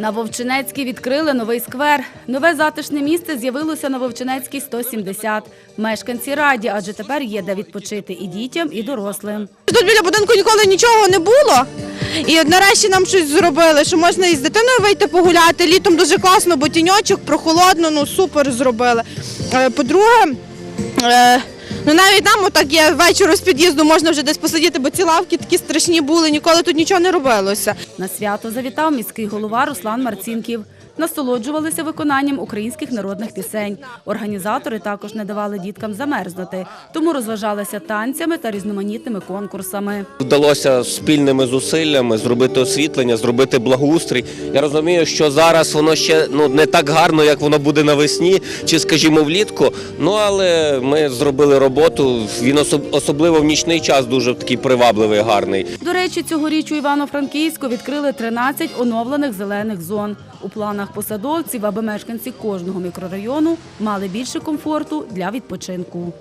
На Вовчинецькій відкрили новий сквер. Нове затишне місце з'явилося на Вовчинецькій 170. Мешканці раді, адже тепер є де відпочити і дітям, і дорослим. Тут біля будинку ніколи нічого не було. І нарешті нам щось зробили, що можна і з дитиною вийти погуляти. Літом дуже класно, бо тіньочок, прохолодно, ну супер зробили. Е, По-друге, е, ну навіть нам отак є вечором з під'їзду можна вже десь посидіти, бо ці лавки такі страшні були, ніколи тут нічого не робилося. На свято завітав міський голова Руслан Марцінків. Насолоджувалися виконанням українських народних пісень. Організатори також не давали діткам замерзнути, тому розважалися танцями та різноманітними конкурсами. Вдалося спільними зусиллями зробити освітлення, зробити благоустрій. Я розумію, що зараз воно ще ну не так гарно, як воно буде навесні, чи скажімо влітку. Ну але ми зробили роботу. Він особ- особливо в нічний час дуже такий привабливий, гарний. До речі, цьогоріч у Івано-Франківську відкрили 13 оновлених зелених зон. У планах посадовців, аби мешканці кожного мікрорайону мали більше комфорту для відпочинку.